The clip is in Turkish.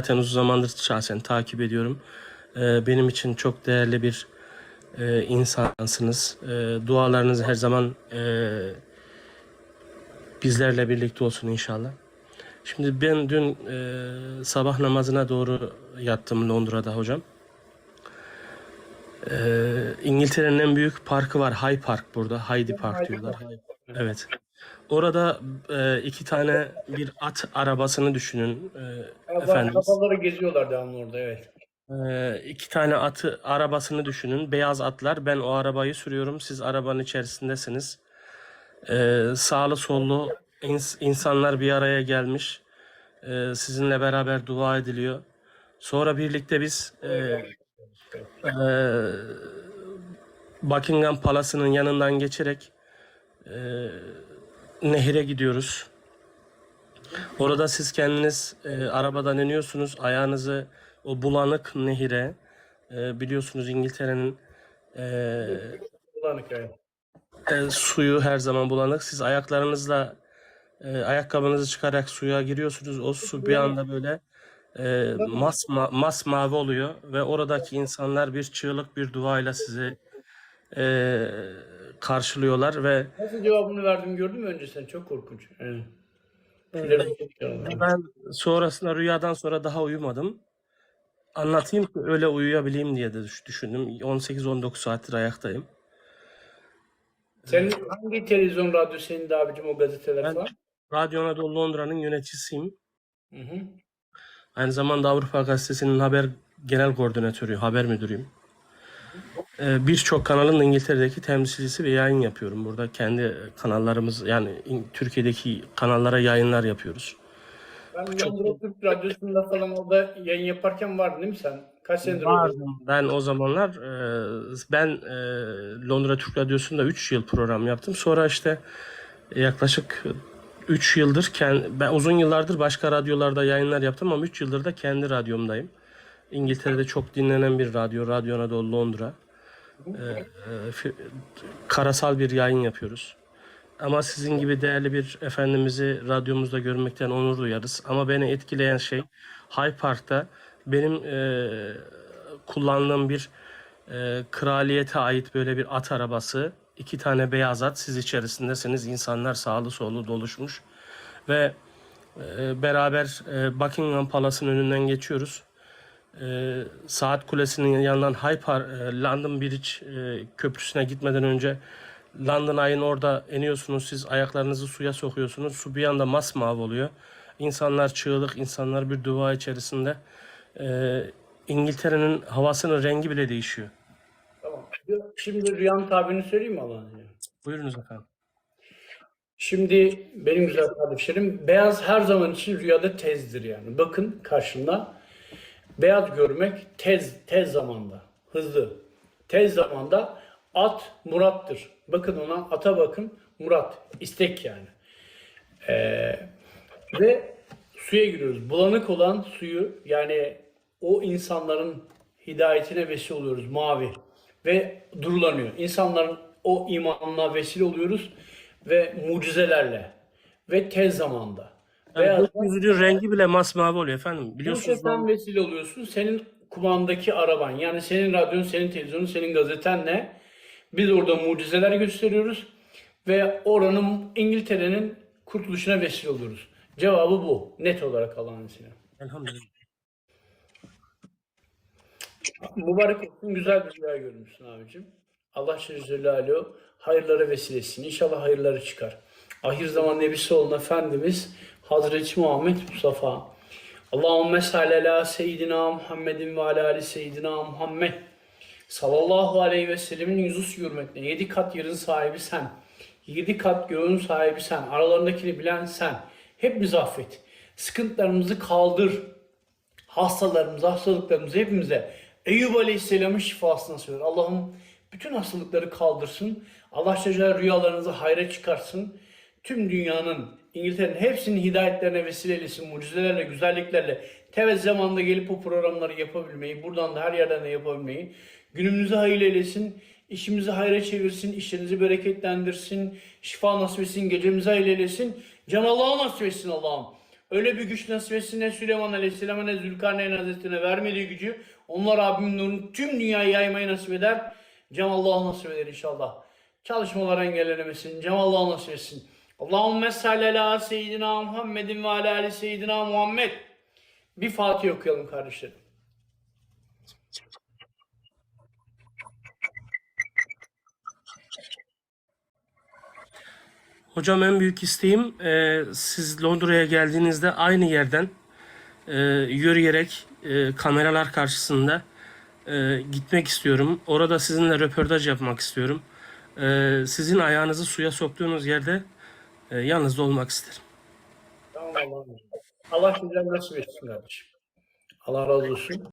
zaten uzun zamandır şahsen takip ediyorum. Ee, benim için çok değerli bir e, insansınız. Ee, dualarınız her zaman e, bizlerle birlikte olsun inşallah. Şimdi ben dün e, sabah namazına doğru yattım Londra'da hocam. Ee, İngiltere'nin en büyük parkı var. Hyde Park burada. Hyde Park diyorlar. Evet. Orada e, iki tane bir at arabasını düşünün e, efendim. Kafaları geziyorlar devamlı orada evet. E, iki tane atı arabasını düşünün. Beyaz atlar. Ben o arabayı sürüyorum. Siz arabanın içerisindesiniz. E, sağlı sollu ins- insanlar bir araya gelmiş. E, sizinle beraber dua ediliyor. Sonra birlikte biz e, e, Buckingham Palace'ının yanından geçerek e, nehire gidiyoruz. Orada siz kendiniz e, arabadan iniyorsunuz. Ayağınızı o bulanık nehire e, biliyorsunuz İngiltere'nin e, Bulanık evet. e, suyu her zaman bulanık. Siz ayaklarınızla e, ayakkabınızı çıkarak suya giriyorsunuz. O su bir anda böyle e, mas masmavi oluyor ve oradaki insanlar bir çığlık bir duayla sizi e, karşılıyorlar ve Nasıl cevabını verdim gördün mü önce sen? Çok korkunç. Evet. Tüylerim diken. ben sonrasında rüyadan sonra daha uyumadım. Anlatayım ki öyle uyuyabileyim diye de düş- düşündüm. 18-19 saattir ayaktayım. Senin hangi televizyon radyo senin de abicim o gazeteler Ben falan? Radyo Anadolu Londra'nın yöneticisiyim. Hı hı. Aynı zamanda Avrupa Gazetesi'nin haber genel koordinatörü, haber müdürüyüm. Ee, Birçok kanalın İngiltere'deki temsilcisi ve yayın yapıyorum. Burada kendi kanallarımız yani Türkiye'deki kanallara yayınlar yapıyoruz. Ben Londra Türk Radyosu'nda falan orada yayın yaparken vardın değil mi sen? Kaç senedir Vardım. Ben o zamanlar e, ben e, Londra Türk Radyosu'nda 3 yıl program yaptım. Sonra işte yaklaşık 3 yıldır ben uzun yıllardır başka radyolarda yayınlar yaptım ama 3 yıldır da kendi radyomdayım. İngiltere'de çok dinlenen bir radyo, Radyo Anadolu Londra. E, e, karasal bir yayın yapıyoruz. Ama sizin gibi değerli bir efendimizi radyomuzda görmekten onur duyarız. Ama beni etkileyen şey Hyde Park'ta benim e, kullandığım bir e, kraliyete ait böyle bir at arabası. iki tane beyaz at siz içerisindesiniz. İnsanlar sağlı sollu doluşmuş. Ve e, beraber e, Buckingham Palace'ın önünden geçiyoruz. E, Saat Kulesi'nin yanından Hyde Park, e, London Bridge e, köprüsüne gitmeden önce London Eye'ın orada iniyorsunuz. Siz ayaklarınızı suya sokuyorsunuz. Su bir anda masmavi oluyor. İnsanlar çığlık, insanlar bir dua içerisinde. E, İngiltere'nin havasının rengi bile değişiyor. Tamam. Şimdi rüyanın tabirini söyleyeyim mi Allah'ın? Buyurunuz efendim. Şimdi benim güzel kardeşlerim beyaz her zaman için rüyada tezdir yani. Bakın karşımda beyaz görmek tez tez zamanda hızlı. Tez zamanda at Murat'tır. Bakın ona ata bakın Murat istek yani. Ee, ve suya giriyoruz. Bulanık olan suyu yani o insanların hidayetine vesile oluyoruz mavi ve durulanıyor. İnsanların o imanına vesile oluyoruz ve mucizelerle ve tez zamanda. Yani Beyaz gökyüzünün rengi bile masmavi oluyor efendim. Biliyorsunuz sen vesile oluyorsun. Senin kumandaki araban yani senin radyonun, senin televizyonun, senin gazetenle biz orada mucizeler gösteriyoruz ve oranın İngiltere'nin kurtuluşuna vesile oluyoruz. Cevabı bu. Net olarak Allah'ın izniyle. elhamdülillah. Mübarek olsun. Güzel bir rüya görmüşsün abicim. Allah Celle hayırlara vesilesin. İnşallah hayırları çıkar. Ahir zaman nebisi olan Efendimiz Hazreti Muhammed Mustafa. Allahümme salli ala seyyidina Muhammedin ve ala ali seyyidina Muhammed. Sallallahu aleyhi ve sellemin yüzü hürmetine. Yedi kat yerin sahibi sen. Yedi kat göğün sahibi sen. Aralarındakini bilen sen. Hepimizi affet. Sıkıntılarımızı kaldır hastalarımıza, hastalıklarımıza hepimize Eyüp Aleyhisselam'ın şifasını söylüyor. Allah'ım bütün hastalıkları kaldırsın. Allah Celle rüyalarınızı hayra çıkarsın. Tüm dünyanın, İngiltere'nin hepsinin hidayetlerine vesile eylesin. Mucizelerle, güzelliklerle tevez zamanda gelip bu programları yapabilmeyi, buradan da her yerden de yapabilmeyi, günümüzü hayırlı eylesin. işimizi hayra çevirsin, işlerinizi bereketlendirsin, şifa nasip etsin, gecemizi hayırlı eylesin. Can Allah'a nasip etsin Allah'ım. Öyle bir güç nasip etsin ne Süleyman Aleyhisselam'a ne Zülkarneyn Hazretleri'ne vermediği gücü onlar Rabbimin nurunu tüm dünyaya yaymayı nasip eder. Cemallah nasip eder inşallah. Çalışmalar engellenemesin. Cemallah nasip etsin. Allahümme salli ala seyyidina Muhammedin ve ala ali seyyidina Muhammed. Bir Fatih okuyalım kardeşlerim. Hocam en büyük isteğim e, siz Londra'ya geldiğinizde aynı yerden e, yürüyerek e, kameralar karşısında e, gitmek istiyorum. Orada sizinle röportaj yapmak istiyorum. E, sizin ayağınızı suya soktuğunuz yerde e, yanınızda olmak isterim. Tamam Allah'ım. Allah sizden nasip etsin kardeşim. Allah razı olsun.